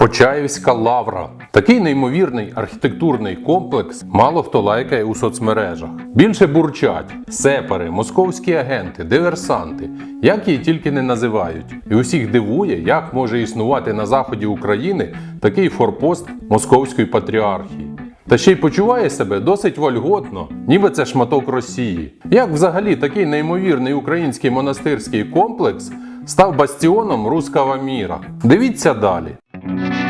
Почаївська лавра. Такий неймовірний архітектурний комплекс мало хто лайкає у соцмережах. Більше бурчать сепари, московські агенти, диверсанти, як її тільки не називають. І усіх дивує, як може існувати на заході України такий форпост московської патріархії. Та ще й почуває себе досить вольготно, ніби це шматок Росії. Як взагалі такий неймовірний український монастирський комплекс став бастіоном руского міра? Дивіться далі. Thank you.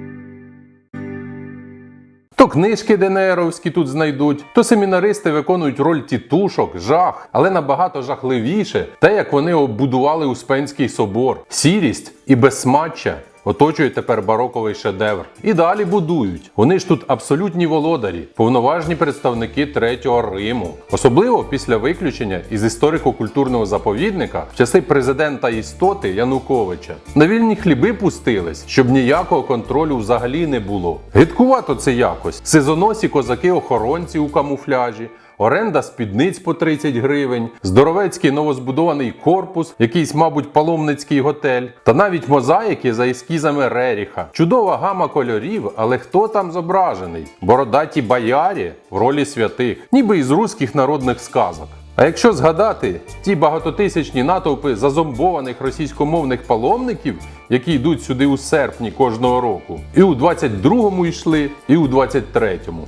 То книжки ДНРовські тут знайдуть, то семінаристи виконують роль тітушок, жах, але набагато жахливіше те, як вони оббудували Успенський собор, сірість і безсмаччя. Оточує тепер бароковий шедевр. І далі будують. Вони ж тут абсолютні володарі, повноважні представники третього Риму, особливо після виключення із історико-культурного заповідника в часи президента істоти Януковича. На вільні хліби пустились, щоб ніякого контролю взагалі не було. Гидкувато це якось. Сезоносі козаки-охоронці у камуфляжі. Оренда спідниць по 30 гривень, здоровецький новозбудований корпус, якийсь, мабуть, паломницький готель, та навіть мозаїки за ескізами Реріха. Чудова гама кольорів, але хто там зображений? Бородаті боярі в ролі святих, ніби із руських народних сказок. А якщо згадати ті багатотисячні натовпи зазомбованих російськомовних паломників, які йдуть сюди у серпні кожного року, і у 22-му йшли, і у 23-му.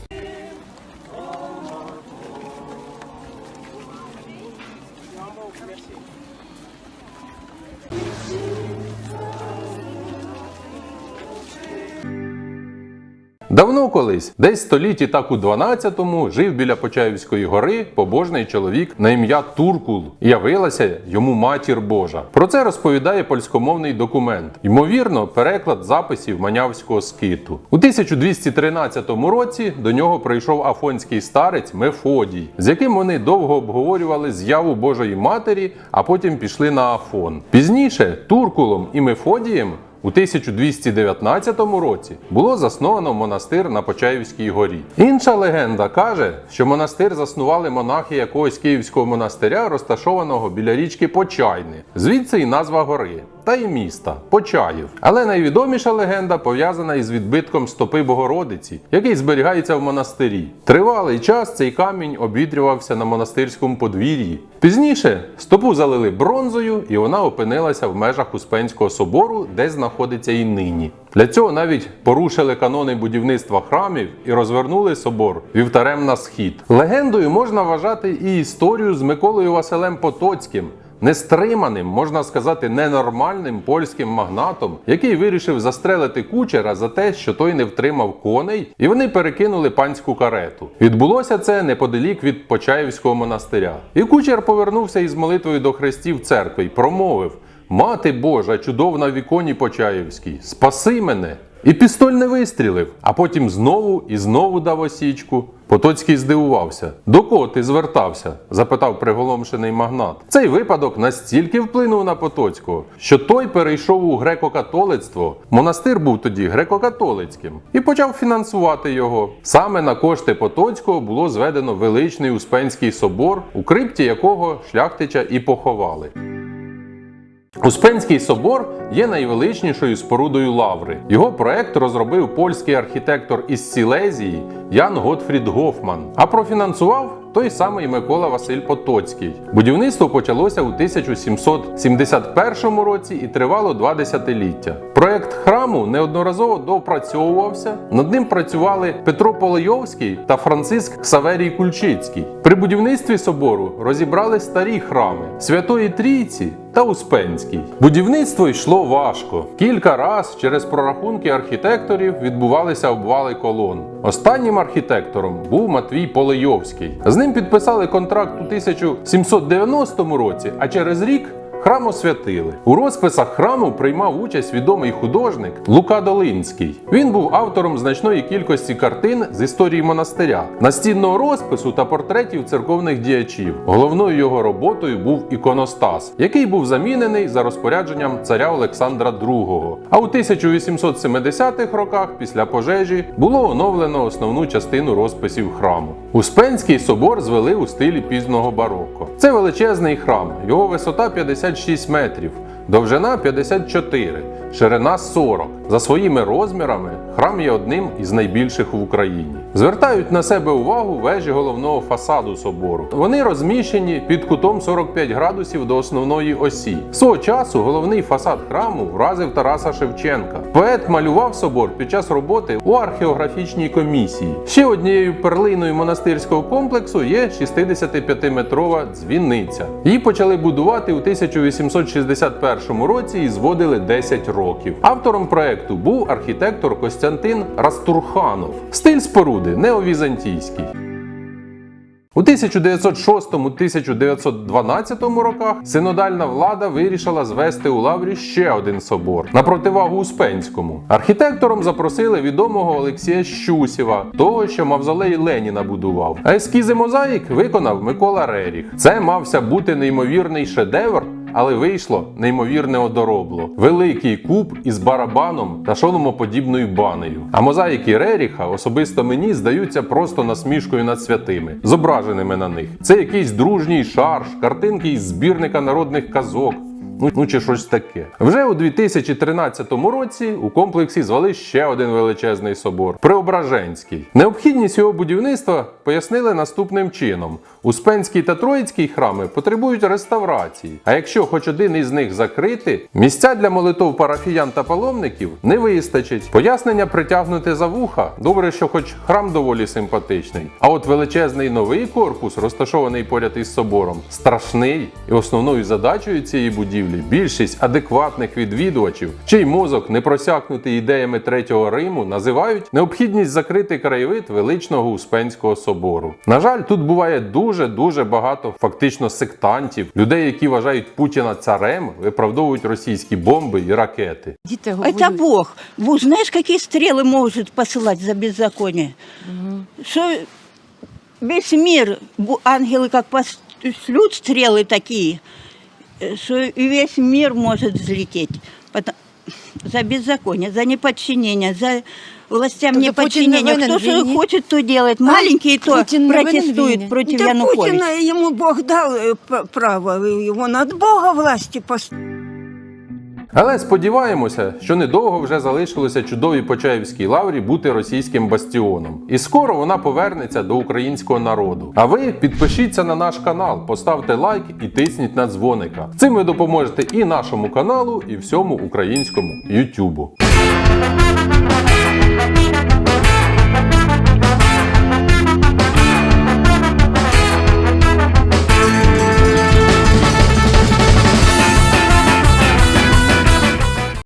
Merci. Давно колись, десь столітті так у 12-му, жив біля Почаївської гори побожний чоловік на ім'я Туркул. Явилася йому матір Божа. Про це розповідає польськомовний документ. Ймовірно, переклад записів манявського скиту. У 1213 році до нього прийшов афонський старець Мефодій, з яким вони довго обговорювали з'яву Божої Матері, а потім пішли на Афон. Пізніше Туркулом і Мефодієм у 1219 році було засновано монастир на Почаївській горі. Інша легенда каже, що монастир заснували монахи якогось київського монастиря, розташованого біля річки Почайни. Звідси і назва гори. Та й міста Почаїв. Але найвідоміша легенда пов'язана із відбитком стопи Богородиці, який зберігається в монастирі. Тривалий час цей камінь обвітрювався на монастирському подвір'ї. Пізніше стопу залили бронзою, і вона опинилася в межах Успенського собору, де знаходиться і нині. Для цього навіть порушили канони будівництва храмів і розвернули собор вівтарем на схід. Легендою можна вважати і історію з Миколою Василем Потоцьким. Нестриманим, можна сказати, ненормальним польським магнатом, який вирішив застрелити кучера за те, що той не втримав коней, і вони перекинули панську карету. Відбулося це неподалік від Почаївського монастиря. І кучер повернувся із молитвою до хрестів церкви й промовив: Мати Божа, чудовна в іконі Почаївській, спаси мене! І пістоль не вистрілив, а потім знову і знову дав осічку. Потоцький здивувався. До кого ти звертався? запитав приголомшений магнат. Цей випадок настільки вплинув на Потоцького, що той перейшов у греко-католицтво. Монастир був тоді греко-католицьким і почав фінансувати його. Саме на кошти Потоцького було зведено величний Успенський собор, у крипті якого шляхтича і поховали. Успенський собор є найвеличнішою спорудою лаври. Його проект розробив польський архітектор із Сілезії Ян Готфрід Гофман, а профінансував той самий Микола Василь Потоцький. Будівництво почалося у 1771 році і тривало два десятиліття. Проект храму неодноразово доопрацьовувався. Над ним працювали Петро Полойовський та Франциск Ксаверій Кульчицький. При будівництві собору розібрали старі храми Святої Трійці та Успенський. Будівництво йшло важко. Кілька раз через прорахунки архітекторів відбувалися обвали колон. Останнім архітектором був Матвій Полейовський. З ним підписали контракт у 1790 році, а через рік храм освятили. У розписах храму приймав участь відомий художник Лука Долинський. Він був автором значної кількості картин з історії монастиря, настінного розпису та портретів церковних діячів. Головною його роботою був іконостас, який був замінений за розпорядженням царя Олександра II. А у 1870-х роках, після пожежі, було оновлено основну частину розписів храму. Успенський собор звели у стилі пізного бароко. Це величезний храм, його висота 56 метрів, довжина 54, ширина 40. За своїми розмірами храм є одним із найбільших в Україні. Звертають на себе увагу вежі головного фасаду собору. Вони розміщені під кутом 45 градусів до основної осі. Свого часу головний фасад храму вразив Тараса Шевченка. Поет малював собор під час роботи у археографічній комісії. Ще однією перлиною монастирського комплексу є 65-метрова дзвіниця. Її почали будувати у 1861 році і зводили 10 років. Автором проекту був архітектор Костянтин Растурханов. Стиль споруди неовізантійський. У 1906-1912 роках синодальна влада вирішила звести у Лаврі ще один собор на противагу Успенському. Архітектором запросили відомого Олексія Щусєва, того, що мавзолей Леніна будував. А ескізи мозаїк виконав Микола Реріх. Це мався бути неймовірний шедевр. Але вийшло неймовірне одоробло. Великий куб із барабаном та шоломоподібною банею. А мозаїки Реріха особисто мені здаються просто насмішкою над святими, зображеними на них. Це якийсь дружній шарж, картинки із збірника народних казок. Ну, ну чи щось таке. Вже у 2013 році у комплексі звели ще один величезний собор Преображенський. Необхідність його будівництва пояснили наступним чином: Успенський та Троїцький храми потребують реставрації. А якщо хоч один із них закрити, місця для молитов парафіян та паломників не вистачить. Пояснення притягнути за вуха. Добре, що хоч храм доволі симпатичний. А от величезний новий корпус, розташований поряд із собором, страшний. І основною задачею цієї будівлі більшість адекватних відвідувачів, чий мозок не просякнутий ідеями третього Риму, називають необхідність закрити краєвид величного Успенського собору. На жаль, тут буває дуже дуже багато фактично сектантів, людей, які вважають Путіна царем, виправдовують російські бомби і ракети. Діти Это говорять, Бог. Бог знаешь, какие стрелы может посылать за беззаконие? Что весь мир, бу- ангелы как пошлют стрелы такие, э, что и весь мир может взлететь. Потом- за беззаконие, за неподчинение, за властям Тобто Путін не винен Кто в что хочет, то делает. Маленькие то Путін не винен в протестуют війні? против Да Януковича. Путина ему Бог дал э, п- право, его над Бога власти поставил. Але сподіваємося, що недовго вже залишилося чудовій Почаївській лаврі бути російським бастіоном. І скоро вона повернеться до українського народу. А ви підпишіться на наш канал, поставте лайк і тисніть на дзвоника. Цим ви допоможете і нашому каналу, і всьому українському Ютубу.